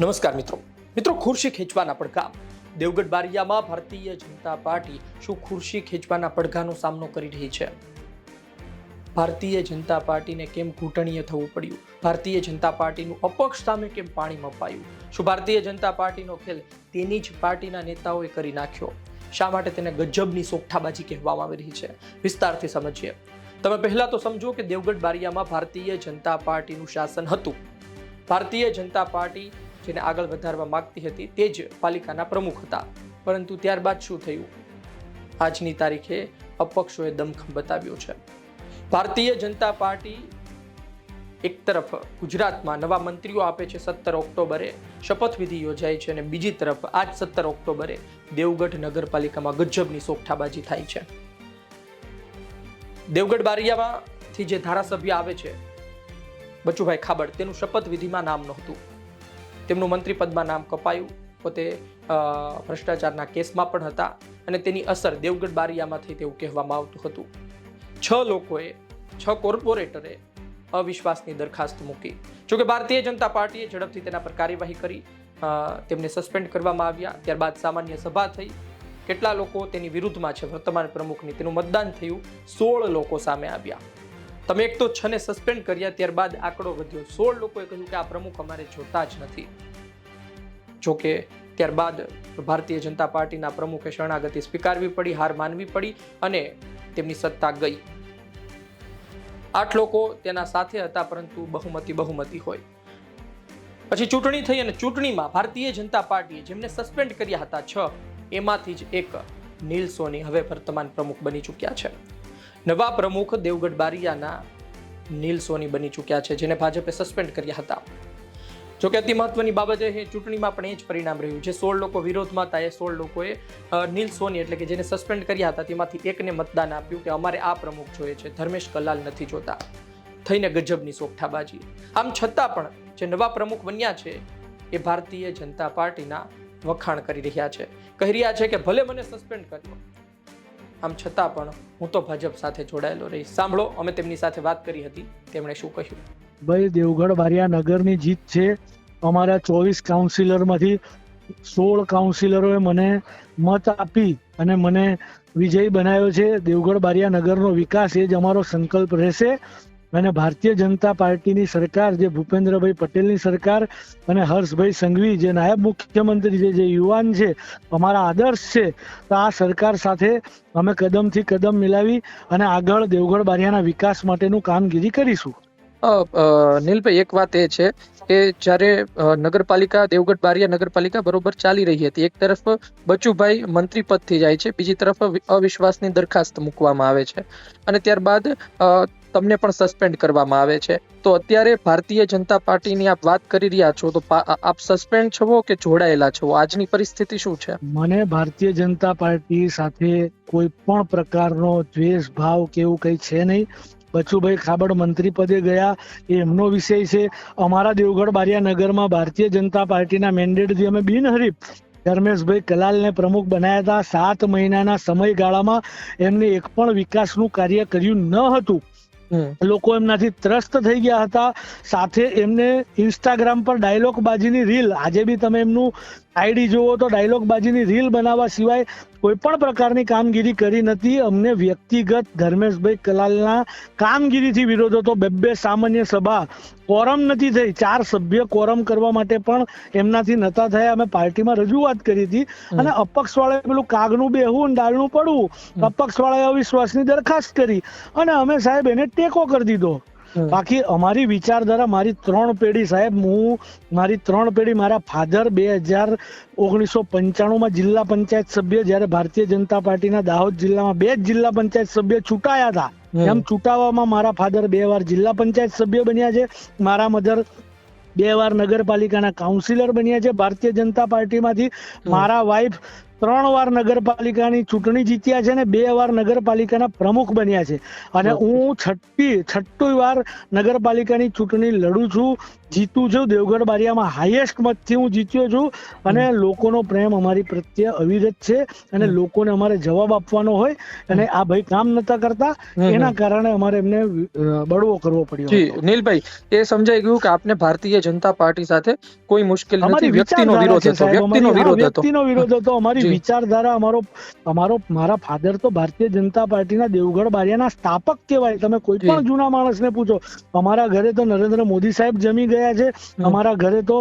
નમસ્કાર મિત્રો. મિત્રો, ખુરશી ખેંચવાના પડઘા. દેવગઢ બારિયામાં ભારતીય જનતા પાર્ટી શું ખુરશી ખેંચવાના પડઘાનો સામનો કરી રહી છે? ભારતીય જનતા પાર્ટીને કેમ ઘૂંટણીય થવું પડ્યું? ભારતીય જનતા પાર્ટીનું અપક્ષ સામે કેમ પાણી મપાયું? શું ભારતીય જનતા પાર્ટીનો ખેલ તેની જ પાર્ટીના નેતાઓએ કરી નાખ્યો? શા માટે તેને ગજબની સોગઠાબાજી કહેવામાં આવી રહી છે? વિસ્તારથી સમજીએ. તમે પહેલાં તો સમજો કે દેવગઢ બારિયામાં ભારતીય જનતા પાર્ટીનું શાસન હતું. ભારતીય જનતા પાર્ટી જેને આગળ વધારવા માગતી હતી તે જ પાલિકાના પ્રમુખ હતા. પરંતુ ત્યારબાદ શું થયું? આજની તારીખે અપક્ષોએ દમખમ બતાવ્યો છે. ભારતીય જનતા પાર્ટી એક તરફ ગુજરાતમાં નવા મંત્રીઓ આપે છે સત્તર ઓક્ટોબરે શપથવિધિ યોજાય છે અને બીજી તરફ આજ સત્તર ઓક્ટોબરે દેવગઢ નગરપાલિકામાં ગજબની સોગઠાબાજી થાય છે. દેવગઢ બારિયામાંથી જે ધારાસભ્ય આવે છે, બચુભાઈ ખાબડ, તેનું શપથવિધિમાં નામ નહોતું. તેમનું મંત્રી પદમાં નામ કપાયું. પોતે ભ્રષ્ટાચારના કેસમાં પણ હતા અને તેની અસર દેવગઢ બારિયામાં થઈ તેવું કહેવામાં આવતું હતું. છ લોકોએ, છ કોર્પોરેટરે અવિશ્વાસની દરખાસ્ત મૂકી. જોકે ભારતીય જનતા પાર્ટીએ ઝડપથી તેના પર કાર્યવાહી કરી. તેમને સસ્પેન્ડ કરવામાં આવ્યા. ત્યારબાદ સામાન્ય સભા થઈ. કેટલા લોકો તેની વિરુદ્ધમાં છે? વર્તમાન પ્રમુખની તેનું મતદાન થયું. સોળ લોકો સામે આવ્યા. તમે એક તો છને સસ્પેન્ડ કર્યા, ત્યારબાદ આંકડો વધ્યો. સોળ લોકોએ કહ્યું કે આ પ્રમુખ અમારે જોતા જ નથી. જોકે ત્યારબાદ ભારતીય જનતા પાર્ટીના પ્રમુખે શરણાગતિ સ્વીકારવી પડી, હાર માનવી પડી અને તેમની સત્તા ગઈ. આઠ લોકો તેના સાથે હતા, પરંતુ બહુમતી બહુમતી હોય. પછી ચૂંટણી થઈ અને ચૂંટણીમાં ભારતીય જનતા પાર્ટીએ જેમને સસ્પેન્ડ કર્યા હતા છ, એમાંથી જ એક નીલ સોની હવે વર્તમાન પ્રમુખ બની ચૂક્યા છે. નવા પ્રમુખ દેવગઢ બારિયાના નીલ સોની બની ચૂક્યા છે, જેને ભાજપે સસ્પેન્ડ કર્યા હતા. જોકે અતિ મહત્વની બાબત એ ચૂંટણીમાં પણ એ જ પરિણામ રહ્યું જે સોળ લોકો વિરોધમાં હતા, એ સોળ લોકોએ નીલ સોની એટલે કે જેને સસ્પેન્ડ કર્યા હતા, તેમાંથી એકને મતદાન આપ્યું કે અમારે આ પ્રમુખ જોઈએ છે. ધર્મેશ કલાલ નથી જોતા. થઈને ગજબની સોગઠાબાજી. આમ છતાં પણ જે નવા પ્રમુખ બન્યા છે, એ ભારતીય જનતા પાર્ટીના વખાણ કરી રહ્યા છે. કહી રહ્યા છે કે ભલે મને સસ્પેન્ડ કર્યો આમ છતાં પણ હું તો ભાજપ સાથે જોડાયેલો રહીશ. સાંભળો, અમે તેમની સાથે વાત કરી હતી, તેમણે શું કહ્યું? ભાઈ, દેવગઢ બારિયા નગરની જીત છે. અમારા ચોવીસ કાઉન્સિલરમાંથી સોળ કાઉન્સિલરોએ મને મત આપી અને મને વિજય બનાવ્યો છે. દેવગઢ બારિયા નગરનો વિકાસ એ જ અમારો સંકલ્પ રહેશે. અને ભારતીય જનતા પાર્ટીની સરકાર, જે ભૂપેન્દ્રભાઈ પટેલની સરકાર અને હર્ષભાઈ સંઘવી, જે નાયબ મુખ્યમંત્રી છે, જે યુવાન છે, અમારા આદર્શ છે, તો આ સરકાર સાથે અમે કદમથી કદમ મિલાવી અને આગળ દેવગઢ બારિયાના વિકાસ માટેનું કામગીરી કરીશું. નીલભાઈ, એક વાત એ છે કે જ્યારે નગરપાલિકા, દેવગઢ બારિયા નગરપાલિકા બરોબર ચાલી રહી હતી, એક તરફ બચુભાઈ મંત્રી પદથી જાય છે, બીજી તરફ અવિશ્વાસની દરખાસ્ત મૂકવામાં આવે છે. અને ત્યારબાદ તમને પણ સસ્પેન્ડ કરવામાં આવે છે. તો અત્યારે ભારતીય જનતા પાર્ટીની આપ વાત કરી રહ્યા છો, તો આપ સસ્પેન્ડ છો કે જોડાયેલા છો? આજની પરિસ્થિતિ શું છે? મને ભારતીય જનતા પાર્ટી સાથે કોઈ પણ પ્રકારનો દ્વેષ ભાવ કે એવું કંઈ છે નહીં. બચુભાઈ ખાબડ મંત્રી પદે ગયા, એ એમનો વિષય છે. અમારા દેવગઢ બારિયા નગરમાં ભારતીય જનતા પાર્ટીના મેન્ડેટથી અમે બિનહરીફ ધર્મેશભાઈ કલાલને પ્રમુખ બનાવ્યા હતા, સાત મહિનાના સમયગાળામાં એમને એક પણ વિકાસનું કાર્ય કર્યું ન હતું. લોકો એમનાથી ત્રસ્ત થઈ ગયા હતા. સાથે એમને ઇન્સ્ટાગ્રામ પર ડાયલોગ બાજીની રીલ, આજે બી તમે એમનું આઈડી જુઓ તો ડાયલોગ બાજીની રીલ બનાવવા સિવાય કોઈ પણ પ્રકારની કામગીરી કરી નથી. અમને વ્યક્તિગત ધર્મેશભાઈ કલાલના કામગીરીથી વિરોધ હતો. બે બે સામાન્ય સભા કોરમ નથી થઈ. ચાર સભ્ય કોરમ કરવા માટે પણ એમનાથી નતા થયા. અમે પાર્ટીમાં રજૂઆત કરી હતી. અને અપક્ષ વાળાએ પેલું કાગનું બેહવું અને ડાળનું પડવું. અપક્ષ વાળાએ અવિશ્વાસની દરખાસ્ત કરી. અને અમે સાહેબ એને ટેકો કરી દીધો. બાકી અમારી વિચારધારા મારી ત્રણ પેઢી સાહેબ હું મારી ત્રણ પેઢી મારા ફાધર બે હજાર ઓગણીસો પંચાણુંમાં જિલ્લા પંચાયત સભ્ય જ્યારે ભારતીય જનતા પાર્ટીના દાહોદ જિલ્લામાં બે જ જિલ્લા પંચાયત સભ્ય ચૂંટાયા હતા. એમ ચૂંટાવામાં મારા ફાધર બે વાર જિલ્લા પંચાયત સભ્ય બન્યા છે. મારા મધર બે વાર નગરપાલિકાના કાઉન્સિલર બન્યા છે. ભારતીય જનતા પાર્ટીમાંથી મારા વાઇફ ત્રણ વાર નગરપાલિકાની ચૂંટણી જીત્યા છે અને બે વાર નગરપાલિકાના પ્રમુખ બન્યા છે. અને હું છઠ્ઠી છઠ્ઠી વાર નગરપાલિકાની ચૂંટણી લડું છું જીતું છું. દેવગઢ બારિયામાં હાઈએસ્ટ મતથી હું જીત્યો છું. અને લોકોનો પ્રેમ અમારી પ્રત્યે અવિરત છે અને લોકોને અમારે જવાબ આપવાનો હોય અને આ ભાઈ કામ નતા કરતા. એના કારણે અમારે એમને બળવો કરવો પડ્યો નીલભાઈ એ સમજાઈ ગયું કે આપને ભારતીય જનતા પાર્ટી સાથે કોઈ મુશ્કેલ નથી. વ્યક્તિનો વિરોધ હતો વ્યક્તિનો વિરોધ હતો. વ્યક્તિનો વિરોધ હતો. અમારી. વિચારધારા અમારો અમારો મારા ફાધર તો ભારતીય જનતા પાર્ટીના દેવગઢ બારિયાના સ્થાપક કહેવાય. તમે કોઈ પણ જૂના માણસને પૂછો અમારા ઘરે તો નરેન્દ્ર મોદી સાહેબ જમી ગયા છે? અમારા ઘરે તો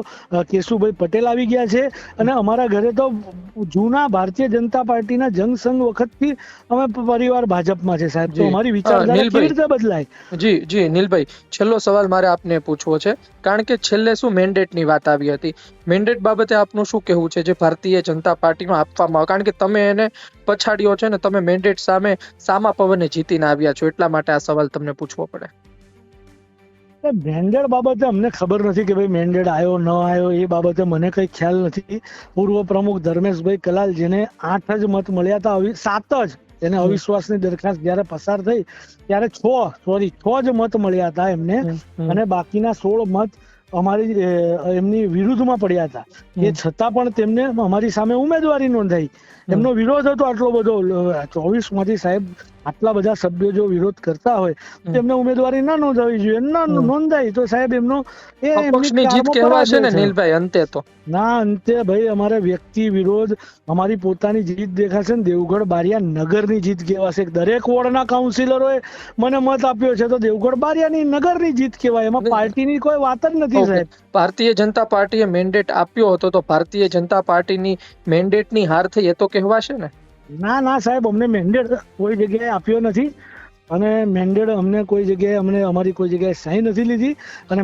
કેશુભાઈ પટેલ આવી ગયા છે? અને અમારા ઘરે તો જૂના ભારતીય જનતા પાર્ટીના જંગસંઘ વખતથી અમે પરિવાર ભાજપમાં છે સાહેબ. તો અમારી વિચારધારા કેવી રીતે બદલાય? જી જી નીલભાઈ. છેલ્લો સવાલ મારે આપને પૂછવો છે. કારણ કે છેલ્લે શું મેન્ડેટની વાત આવી હતી? મેન્ડેટ બાબતે આપનું શું કહેવું છે? જે ભારતીય જનતા પાર્ટીમાં આપવામાં આવે. કારણ કે તમે એને પછાડ્યો છે ને તમે મેન્ડેટ સામે સામા પવને જીતીને આવ્યા છો. એટલા માટે આ સવાલ તમને પૂછવો પડે. મેન્ડેડ બાબતે અમને ખબર નથી કે ભાઈ મેન્ડેડ આવ્યો ન આવ્યો એ બાબતે મને કઈ ખ્યાલ નથી. પૂર્વ પ્રમુખ ધર્મેશભાઈ કલાલ જેને આઠ જ મત મળ્યા હતા સાત જ એને અવિશ્વાસની દરખાસ્ત જયારે પસાર થઈ ત્યારે છ સોરી છ જ મત મળ્યા હતા એમને. અને બાકીના સોળ મત અમારી એમની વિરુદ્ધમાં પડ્યા હતા. એ છતાં પણ તેમને અમારી સામે ઉમેદવારી નોંધાઈ. એમનો વિરોધ હતો આટલો બધો. ચોવીસમાંથી સાહેબ આટલા બધા સભ્યો જો વિરોધ કરતા હોય તો એમને ઉમેદવારી ના નોંધાવી જોઈએ. ના નોંધાય તો સાહેબ એમનો એ જીત કહેવાશે ને નીલભાઈ અંતે તો. ના અંતે ભાઈ અમારે વ્યક્તિ વિરોધ અમારી પોતાની જીત દેખાશે ને દેવગઢ બારિયા નગરની જીત કહેવાશે. દરેક વોર્ડના કાઉન્સિલરોએ મને મત આપ્યો છે તો દેવગઢ બારિયાની નગરની જીત કહેવાય. એમાં. પાર્ટીની કોઈ વાત જ નથી. સાહેબ. ભારતીય જનતા પાર્ટીએ મેન્ડેટ આપ્યો હતો તો ભારતીય જનતા પાર્ટીની મેન્ડેટની હાર થઈ એ તો કહેવાશે ને? ના ના સાહેબ અમને મેન્ડેટ કોઈ જગ્યાએ આપ્યો નથી અને મેન્ડેટ અમને કોઈ જગ્યાએ અમને અમારી કોઈ જગ્યાએ સહી નથી લીધી અને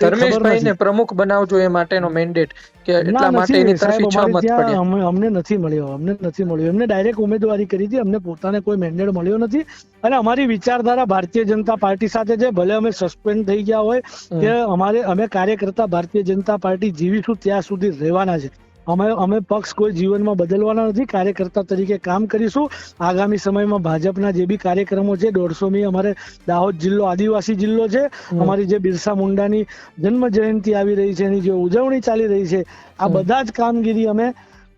ધર્મેશભાઈને પ્રમુખ બનાવજો એ માટેનો મેન્ડેટ કે એટલા માટે એની તરફી છ મત પડ્યા. અમને- અમને નથી મળ્યો અમને નથી મળ્યો. એમને ડાયરેક્ટ ઉમેદવારી કરી હતી અમને પોતાને કોઈ મેન્ડેટ મળ્યો નથી. અને અમારી વિચારધારા ભારતીય જનતા પાર્ટી સાથે છે ભલે અમે સસ્પેન્ડ થઈ ગયા હોય કે અમારે અમે કાર્યકર્તા ભારતીય જનતા પાર્ટી જીવીશું ત્યાં સુધી રહેવાના છે. અમે અમે પક્ષ કોઈ જીવનમાં બદલવાના નથી. કાર્યકર્તા તરીકે કામ કરીશું. આગામી સમયમાં ભાજપના જે બી કાર્યક્રમો છે દોઢસોમી અમારે દાહોદ જિલ્લો આદિવાસી જિલ્લો છે. અમારી જે બિરસા મુંડાની જન્મ જયંતિ આવી રહી છે એની જે ઉજવણી ચાલી રહી છે આ બધા જ કામગીરી અમે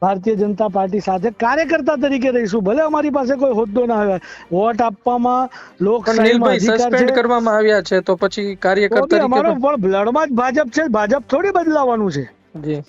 ભારતીય જનતા પાર્ટી સાથે કાર્યકર્તા તરીકે રહીશું. ભલે અમારી પાસે કોઈ હોદ્દો ના હોય. વોટ આપવામાં લોકશાહીમાં સસ્પેન્ડ કરવામાં આવ્યા છે તો પછી કાર્યકર્તા કાર્યકર અમારો પણ બ્લડમાં જ ભાજપ છે. ભાજપ થોડી બદલાવાનું છે. જી.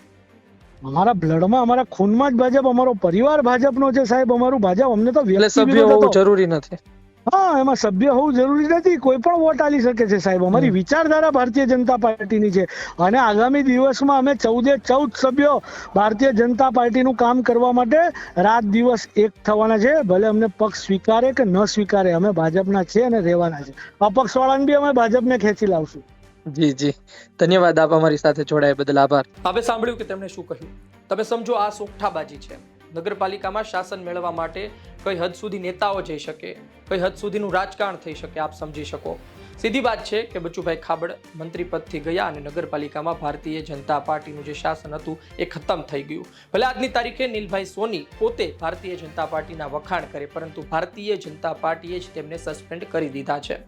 અમારા બ્લડમાં અમારા ખૂનમાં જ ભાજપ અમારો પરિવાર ભાજપનો છે સાહેબ અમારું ભાજપ અમને તો સભ્ય હોવું જરૂરી નથી. હા એમાં સભ્ય હોવું જરૂરી નથી કોઈ પણ વોટ આલી શકે છે સાહેબ. અમારી વિચારધારા ભારતીય જનતા પાર્ટીની છે. અને આગામી દિવસમાં અમે ચૌદે ચૌદ સભ્યો ભારતીય જનતા પાર્ટીનું કામ કરવા માટે રાત દિવસ એક થવાના છે. ભલે અમને પક્ષ સ્વીકારે કે ન સ્વીકારે અમે ભાજપના છે અને રહેવાના છે. અપક્ષ વાળાને બી અમે ભાજપને ખેંચી લાવશું. જી જી. ધન્યવાદ આપ અમારી સાથે જોડાયા બદલ આભાર. આપે સાંભળ્યું કે તેમણે શું કહ્યું? તમે સમજો, આ સોગઠાબાજી છે. નગરપાલિકામાં શાસન મેળવવા માટે કઈ હદ સુધી નેતાઓ જઈ શકે, કઈ હદ સુધીનું રાજકારણ થઈ શકે આપ સમજી શકો. સીધી વાત છે કે બચુભાઈ ખાબડ મંત્રી પદથી ગયા અને નગરપાલિકામાં ભારતીય જનતા પાર્ટીનું જે શાસન હતું એ ખતમ થઈ ગયું. ભલે આજની તારીખે નીલભાઈ સોની પોતે ભારતીય જનતા પાર્ટીના વખાણ કરે, પરંતુ ભારતીય જનતા પાર્ટીએ જ તેમને સસ્પેન્ડ કરી દીધા છે.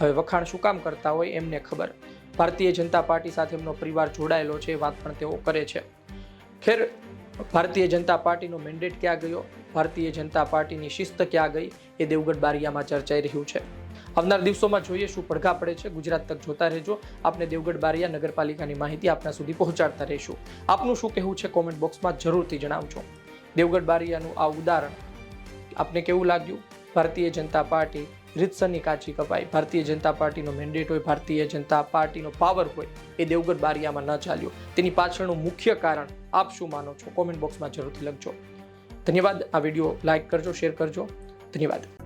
હવે વખાણ શું કામ કરતા હોય એમને ખબર. ભારતીય જનતા પાર્ટી સાથે એમનો પરિવાર જોડાયેલો છે એ વાત પણ તેઓ કરે છે. ખેર, ભારતીય જનતા પાર્ટીનો મેન્ડેટ ક્યાં ગયો? ભારતીય જનતા પાર્ટીની શિસ્ત ક્યાં ગઈ? એ દેવગઢ બારિયામાં ચર્ચાઈ રહ્યું છે. આવનાર દિવસોમાં જોઈએ શું પડઘા પડે છે. ગુજરાત તક જોતા રહેજો. આપને દેવગઢ બારિયા નગરપાલિકાની માહિતી આપના સુધી પહોંચાડતા રહીશું. આપનું શું કહેવું છે કોમેન્ટ બોક્સમાં જરૂરથી જણાવજો. દેવગઢ બારિયાનું આ ઉદાહરણ આપને કેવું લાગ્યું? ભારતીય જનતા પાર્ટી રીતસરની કાચી કપાઈ. ભારતીય જનતા પાર્ટીનો મેન્ડેટ હોય, ભારતીય જનતા પાર્ટીનો પાવર હોય, એ દેવગઢ બારિયામાં ન ચાલ્યો. તેની પાછળનું મુખ્ય કારણ આપ શું માનો છો? કોમેન્ટ બોક્સમાં જરૂરથી લખજો. ધન્યવાદ. આ વીડિયો લાઈક કરજો શેર કરજો. ધન્યવાદ.